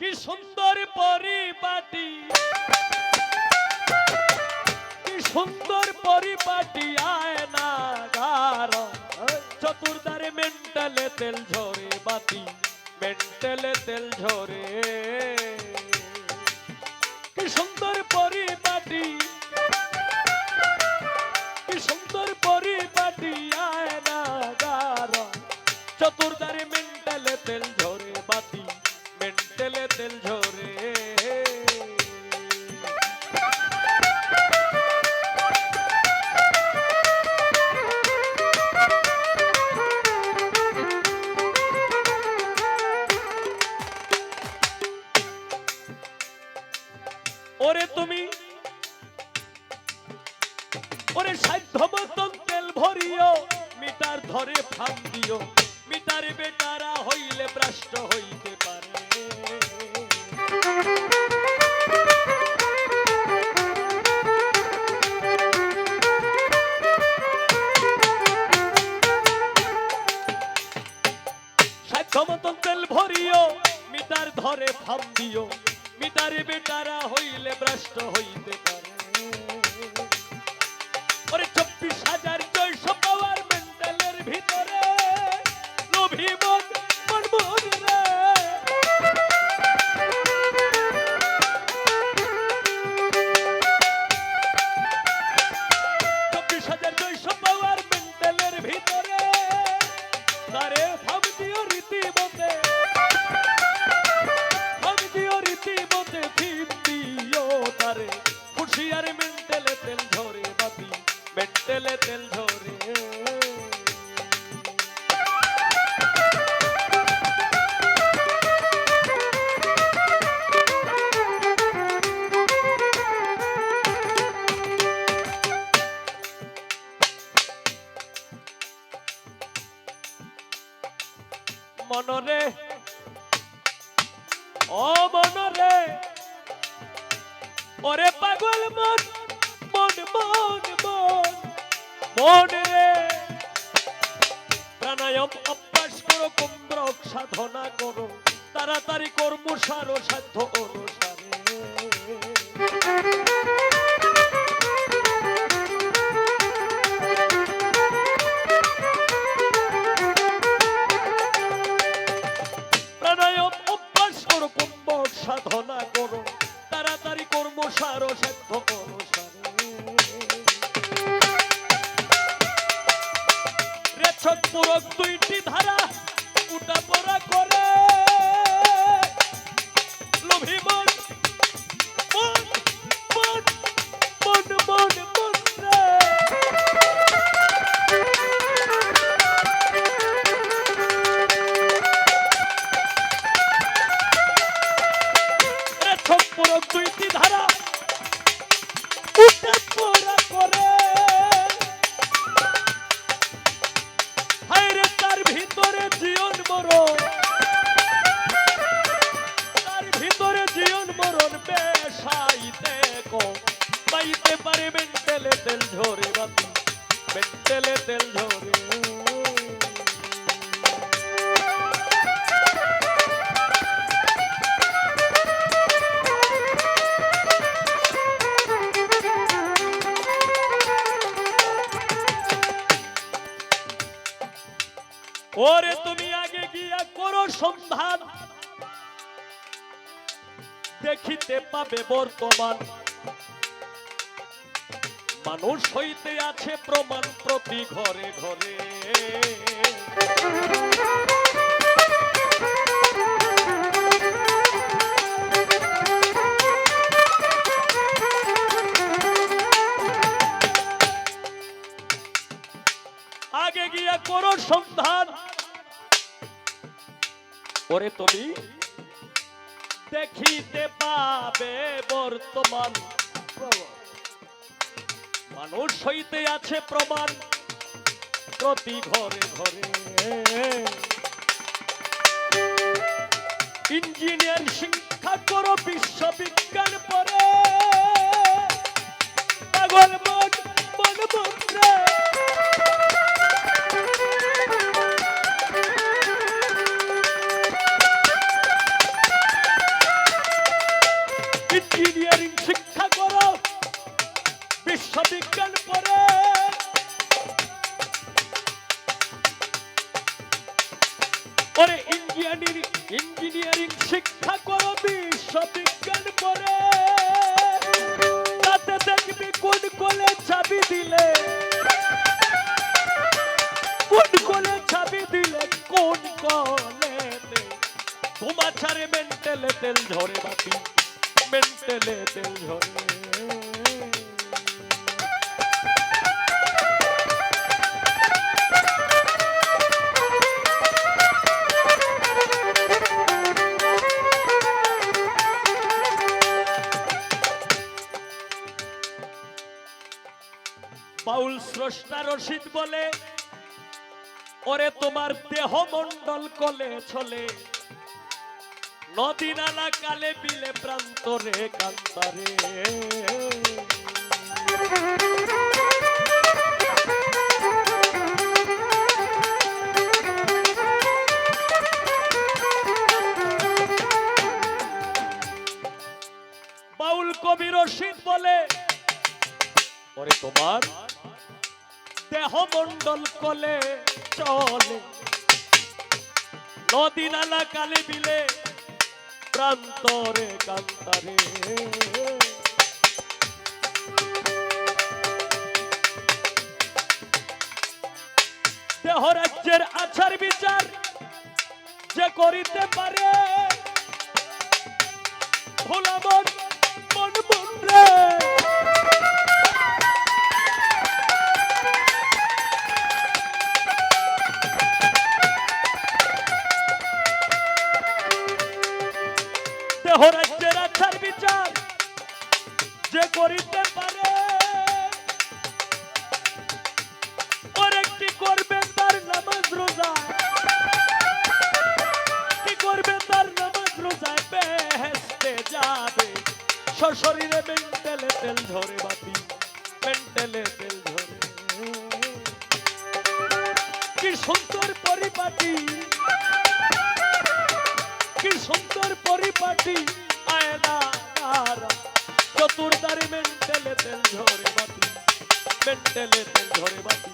কি সুন্দর পরিপাটি। কি সুন্দর পরিপাটি আয় না গার চতুর্দারে মেন্টালে তেল ঝরে বাতি, মেন্টালে তেল ঝরে। কি সুন্দর পরিপাটি। কি সুন্দর পরিপাটি আয় না গার চতুর্দারে মেন্টালে তেল ঝরে ওরে তুমি। ওরে সাধ্য মতন তেল ভরিও, মিটার ধরে ফাম দিও। মিটারে বেটারা হইলে ভ্রষ্ট হইতে পারে। সাধ্য মতন তেল ভরিও, মিটার ধরে ফাম দিও। হইলে মনরে। ও মনরে। ওরে পাগল মন মন মন মন মন রে। প্রাণায়াম অভ্যাস করো কুম্ভ্রক সাধনা করো, তাড়াতাড়ি কর্ম সারো, সাধ্য অনুসারে। রেছক পুরক দুইটি ধারা উটা পড়া করে মেন্টেলে তেল ঝরে ওরে তুমি আগে গিয়া করো সন্ধান। দেখিতে পাবে বর্তমান। মানুষ হইতে আছে প্রমাণ প্রতি ঘরে ঘরে। আগে গিয়া করো সন্ধান। ওরে তুমি দেখিতে পাবে বর্তমান। মানুষ হইতে আছে প্রমাণ। প্রতি ঘরে ঘরে। ইঞ্জিনিয়ার শিক্ষা করো বিশ্ববিজ্ঞান পরে পাগল মন মন মন রে। বিজ্ঞান পড়ে। ওরে ইঞ্জিনিয়ারিং ইঞ্জিনিয়ারিং শিক্ষা করো বিশ্ববিজ্ঞান পড়ে। তাতে দেখবি কোন কোলে চাবি দিলে, কোন কোলে চাবি দিলে, কোন কলে তোমার ছাড়ে মেন্টেলে তেল ঝরে বাতি মেন্টেলে তেল ঝরে। বাউল স্রষ্টা রশিদ বলে, ওরে তোমার দেহ মন্ডল কলে ছলে, নদী নালা কালে বিলে প্রান্তরে কান্তারে বাউল কবি রশিদ বলে, ওরে তোমার দেহ মন্ডল কলে চলে। নদী, নালা, কালে বিলে প্রান্তরে কান্তারে দেহ রাজ্যের আচার বিচার যে করিতে পারে ভোলা যাবে সশরীরে মেন্টেলে তেল ঝরে বাতি, মেন্টেলে তেল ঝরে কি সুন্দর পরিপাটি, কি সুন্দর পরিপাটি, আয়না তারা চতুর্দারি মেন্টেলে তেল ঝরে বাতি, মেন্টেলে তেল ঝরে বাতি,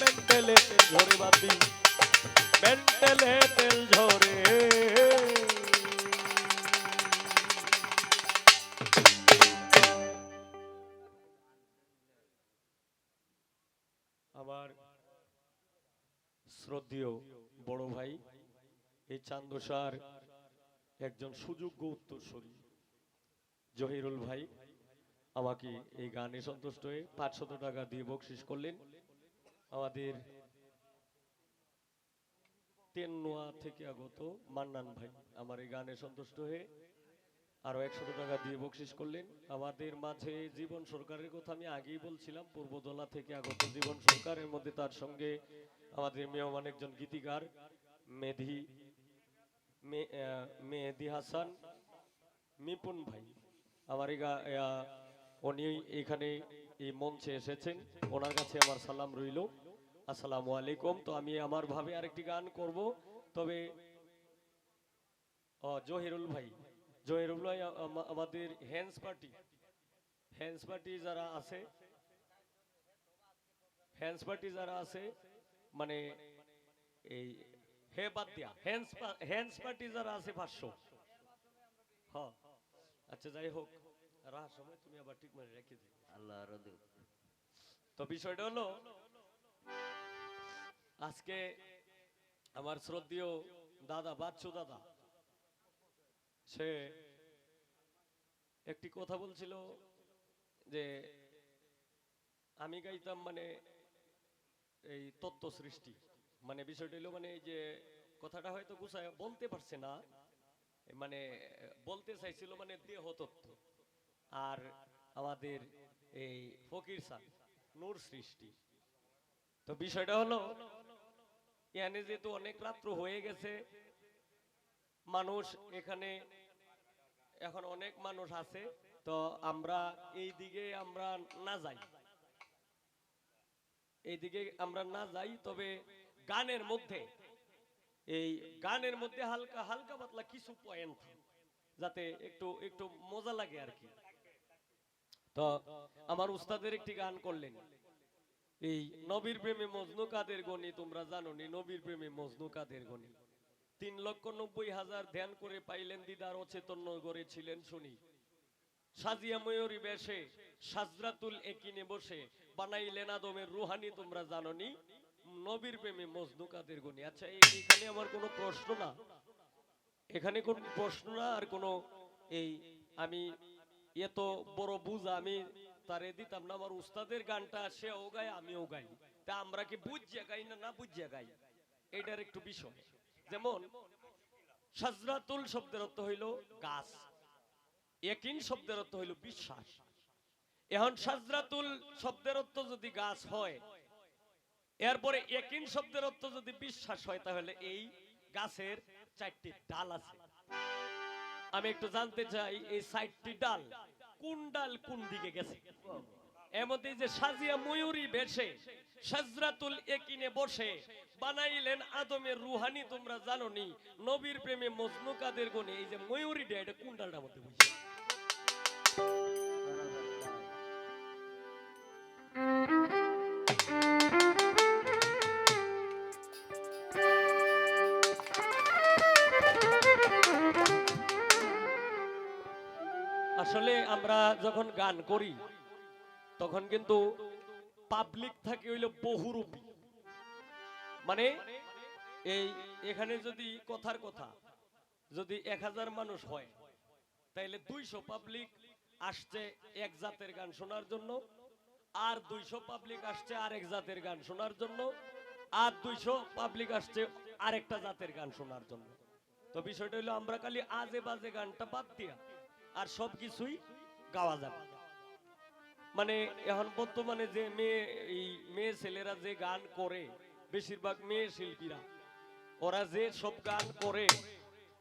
মেন্টেলে তেল ঝরে বাতি, মেন্টেলে তেল ঝরে আমার শ্রদ্ধেয় বড় ভাই, এই চান্দসার একজন সুযোগ্য উত্তরসূরি জহিরুল ভাই, আমাকে এই গানে সন্তুষ্ট হয়ে পাঁচশত টাকা দিয়ে বকশিস করলেন। আমাদের তেন্নুয়া থেকে আগত মান্নান ভাই, আমার এই গানে সন্তুষ্ট হয়ে আরও একশো টাকা দিয়ে বকশিস করলেন। আমাদের মাঝে জীবন সরকারের কথা আমি আগেই বলছিলাম, পূর্বদলা থেকে আগত জীবন সরকার এর মধ্যে তার সঙ্গে আমাদের মেহমান একজন গীতিকার, মেধি মেহেদি হাসান, মিপুন ভাই। আমার উনি এখানে এই মঞ্চে এসেছেন, ওনার কাছে আমার সালাম রইল। আসসালামু আলাইকুম। তো আমি আমার ভাবে আরেকটি গান করব, তবে জহিরুল ভাই। জহিরুল আমাদের হ্যান্ডস পার্টি হ্যান্ডস পার্টি যারা আছে হ্যান্ডস পার্টি যারা আছে মানে এই হে বাদ দিয়া হ্যান্ডস হ্যান্ডস পার্টি যারা আছে পাঁচশো। হ্যাঁ আচ্ছা যাই হোক। রাহ সময় তুমি আবার ঠিক মানে রেখে দিও। আল্লাহ তো বিষয়টা হলো আজকে আমার শ্রদ্ধেয় দাদা বাচ্চু দাদা সে একটি কথা বলছিল যে আমি গাইতাম মানে এই তত্ত্ব সৃষ্টি। মানে বিষয়টা হলো মানে যে কথাটা হয়তো গুছায় বলতে পারছে না মানে বলতে চাইছিল মানে দেহ তত্ত্ব। আর আমাদের এই ফকির সান, নূর সৃষ্টি। তো বিষয়টা হলো এখানে যেহেতু অনেক রাত্র হয়ে গেছে মানুষ এখানে এখন অনেক মানুষ আছে, তো আমরা এই দিকে আমরা না যাই। এইদিকে আমরা না যাই, তবে গানের মধ্যে, এই গানের মধ্যে হালকা হালকা পাতলা কিছু পয়েন্ট যাতে একটু একটু মজা লাগে আর কি। তো আমার উস্তাদের একটি গান করলেন। এই নবীর প্রেমে মজনু কাদের গণি তোমরা জানো নি, নবীর প্রেমে মজনু কাদের গণি তিন লক্ষ নব্বই হাজার ধ্যান করে পাইলেন দিদার অচেতন নগরে ছিলেন শুনি। সাজিয়া ময়ূরী বেশে, সাজরাতুল একিনে বসে, বানাইলেন আদমের রুহানি, তোমরা জানো নি নবীর প্রেমে মজনু কাদের গণি? আচ্ছা এখানে আমার কোনো প্রশ্ন না। এখানে কোন প্রশ্ন না, আর কোনো এই আমি এত বড় বুঝ আমি তারে দিতাম না, আমার উস্তাদের গানটা সেও গায়, আমিও গাই। তা আমরা কি বুঝিয়া গাই না না বুঝিয়া গাই? এটার একটু বিষয়। যেমন, সাজরাতুল শব্দের অর্থ হইল গাছ, একিন শব্দের অর্থ হইল বিশ্বাস। এখন সাজরাতুল শব্দের অর্থ যদি গাছ হয়, এরপরে একিন শব্দের অর্থ যদি বিশ্বাস হয়, তাহলে এই গাছের চারটি ডাল আছে। আমি একটু জানতে চাই, এই চারটি ডাল কোন ডাল কোন দিকে গেছে? এমতে যে সাজিয়া ময়ূরী বেশে, সাজরাতুল একিনে বসে, বানাইলেন আদমের রুহানি, তোমরা জানো নি নবীর প্রেমে মজনু কাদের গনে এই যে ময়ূরীটা, এটা কোন মধ্যে বুঝছে আসলে আমরা যখন গান করি তখন কিন্তু পাবলিক থাকে হইল বহুরূপী। মানে এই এখানে যদি কথার কথা, যদি এক হাজার মানুষ হয়, তাইলে দুইশো পাবলিক আসছে এক জাতের গান শোনার জন্য, আর দুইশো পাবলিক আসছে আরেক জাতের গান শোনার জন্য, আর দুইশো পাবলিক আসছে আরেকটা জাতের গান শোনার জন্য। তো বিষয়টা হলো আমরা খালি আজে বাজে গানটা বাদ দিয়া আর সব কিছুই গাওয়া যাবে। মানে এখন বর্তমানে যে মেয়ে, এই মেয়ে ছেলেরা যে গান করে, বেশিরভাগ মেয়ে শিল্পীরা, ওরা যে সব গান করে,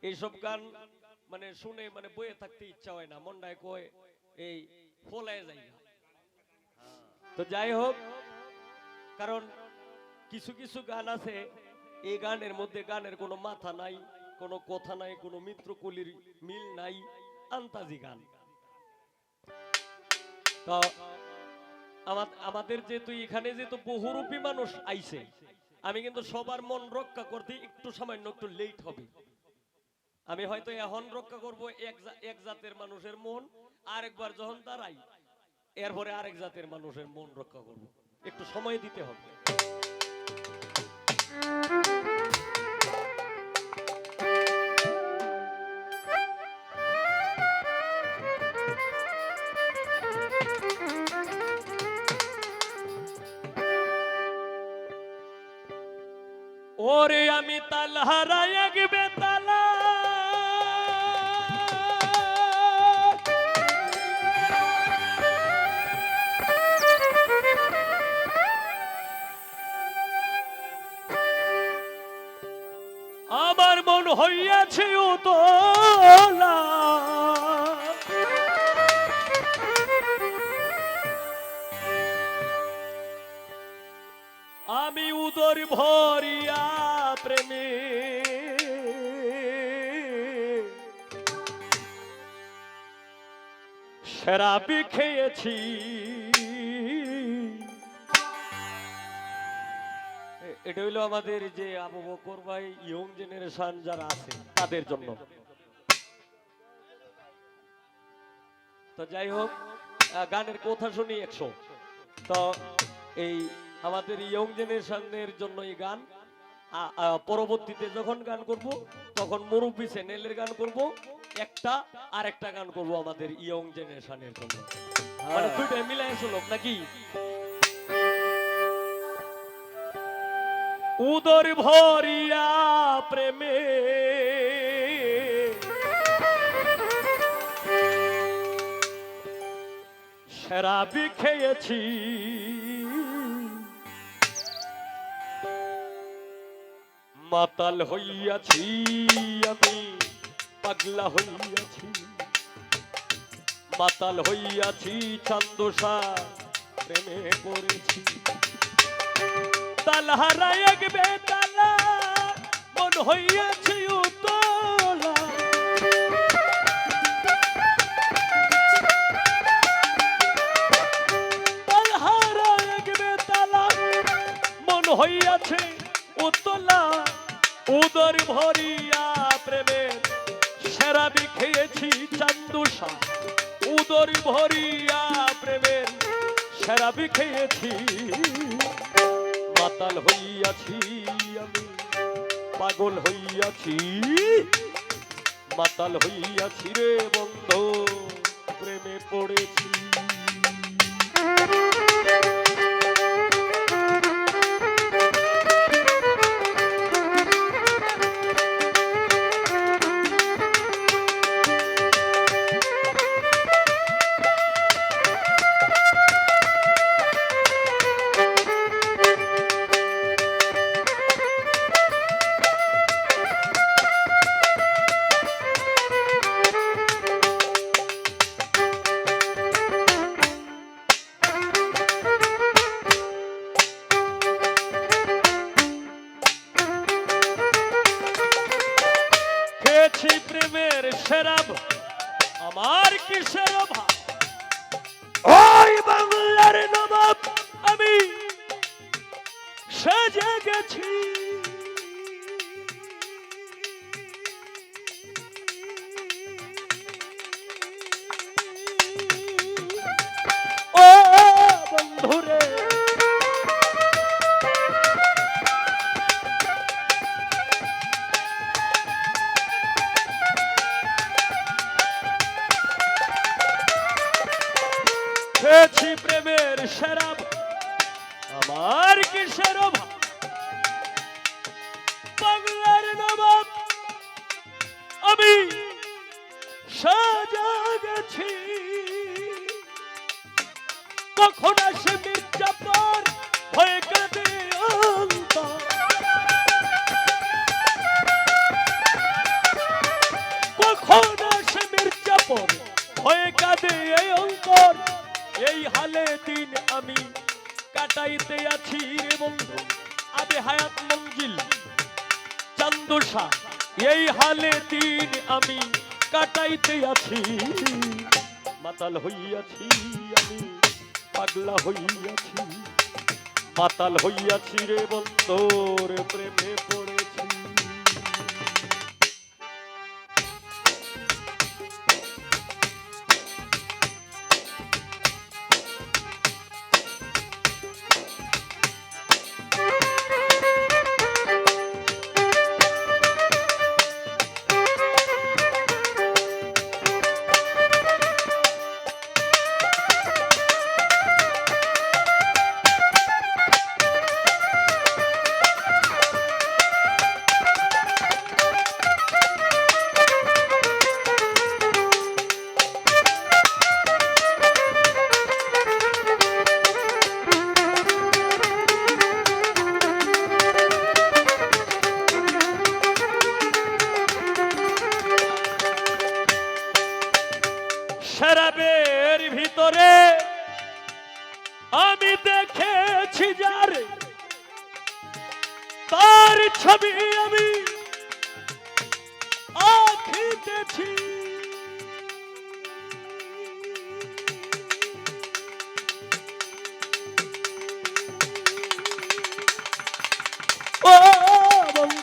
এই সব গান মানে শুনে মানে বয়ে থাকতে ইচ্ছা হয় না, মনটায় কয়, এই ফলায় না। তো যাই হোক, কারণ কিছু কিছু গান আছে, এই গানের মধ্যে গানের কোনো মাথা নাই, কোনো কথা নাই, কোনো মিত্রকলির মিল নাই, আন্তাজি গান। তো আমা- আমাদের যেহেতু এখানে যেহেতু বহুরূপী মানুষ আইছে, আমি কিন্তু সবার মন রক্ষা করতে একটু সামান্য একটু লেট হবে। আমি হয়তো এখন রক্ষা করব এক এক জাতের মানুষের মন, আরেকবার যখন দাঁড়াই, এরপরে আরেক জাতের মানুষের মন রক্ষা করব। একটু সময় দিতে হবে। ওরে আমি তালহারা এক বেতালা আমার মন হইয়াছে উতলা। আমি উদর ভরিয়া শরাবি খেয়েছি। এটা হইল আমাদের যে আবু বকর ভাই ইয়ং জেনারেশন যারা আছে, তাদের জন্য। তো যাই হোক গানের কথা শুনি একশো। তো এই আমাদের ইয়ং জেনারেশনের জন্য এই গান পরবর্তীতে যখন গান করব তখন মুরব্বী চ্যানেলের গান করব একটা আর একটা গান করব আমাদের ইয়ং জেনারেশনের জন্য। মানে দুইটাই মিলাই শুনল নাকি? উদর ভরিয়া প্রেমে শরাবি খেয়েছি। মাতাল হইয়াছি আমি, পাগলা হইয়াছি। মাতাল হইয়াছি ছান্দসা প্রেমে পড়েছি। তাল হারায় বেতালা, মন হইয়াছি উতলা। তাল হারায় একবে মন হইয়াছে উতলা। ভরিয়া প্রেমের সেরাবি খেয়েছি চান্দুষা উদর ভরিয়া প্রেমের সেরাবি খেয়েছি মাতাল হইয়াছি আমি, পাগল হইয়াছি। মাতাল হইয়াছি রে বন্ধ, প্রেমে পড়েছি। প্রেমের আমার কিসের বাংলার নবাব। আমি সাজা গেছি। কখন এই হালে দিন আমি কাটাইতে আছি। মাতাল হইয়াছি আমি, পাগলা হইয়াছি। মাতাল হইয়াছি রে বন্ধ রে প্রেমে পড়েছি।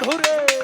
বন্ধুরে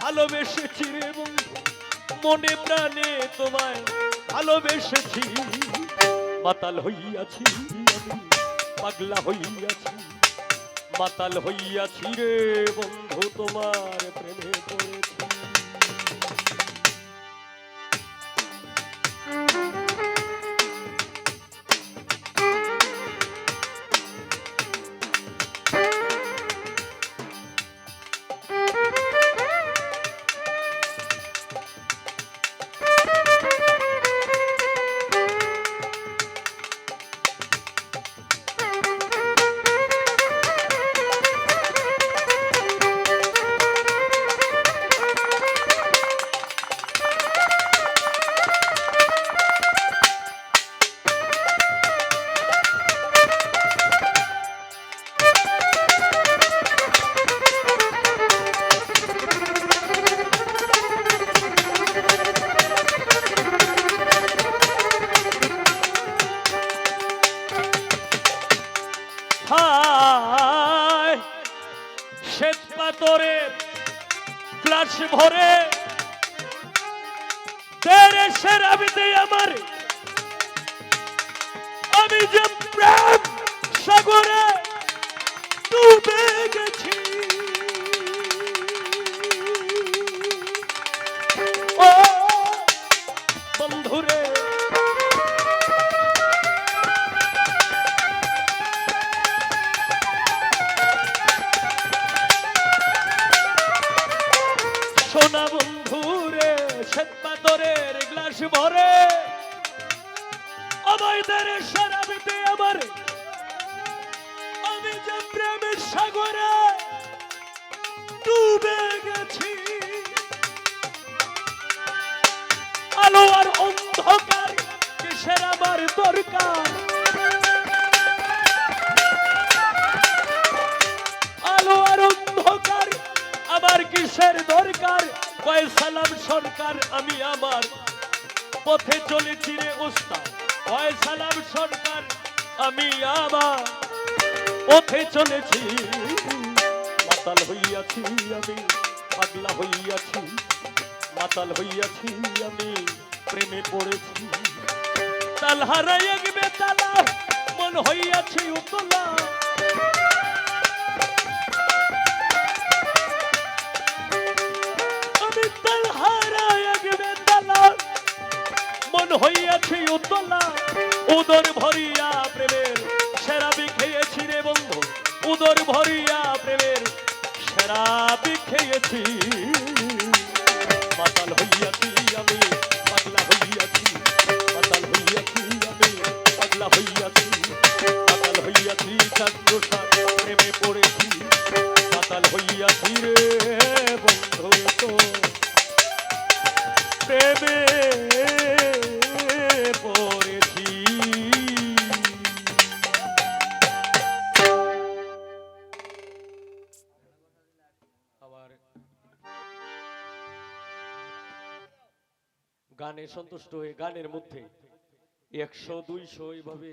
ভালোবেসেছি রে বন্ধু। মনে প্রাণে তোমায় ভালোবেসেছি। মাতাল হইয়াছি পাগলা হইয়াছি। মাতাল হইয়াছি রে বন্ধু, তোমার প্রেমে পড়েছি। কিসের দরকার, কয় সালাম সরকার আমি আমার। পথে চলেছি রে ওস্তাদ, কয় সালাম সরকার আমি আমার। পথে চলেছি, মাতাল হইয়াছি আমি, পাগলা হইয়াছি, মাতাল হইয়াছি আমি, প্রেমে পড়েছি। তাল হারাই গেবে তালা মন হইয়াছি উতলা। মন হইয়াছে উদ্দলা উদর ভরিয়া প্রেমের সেরাবি খেয়েছি রে বন্ধু। উদর ভরিয়া প্রেমের সেরাবি খেয়েছি। সন্তুষ্ট হয়ে গানের মধ্যে। একশো দুইশো এইভাবে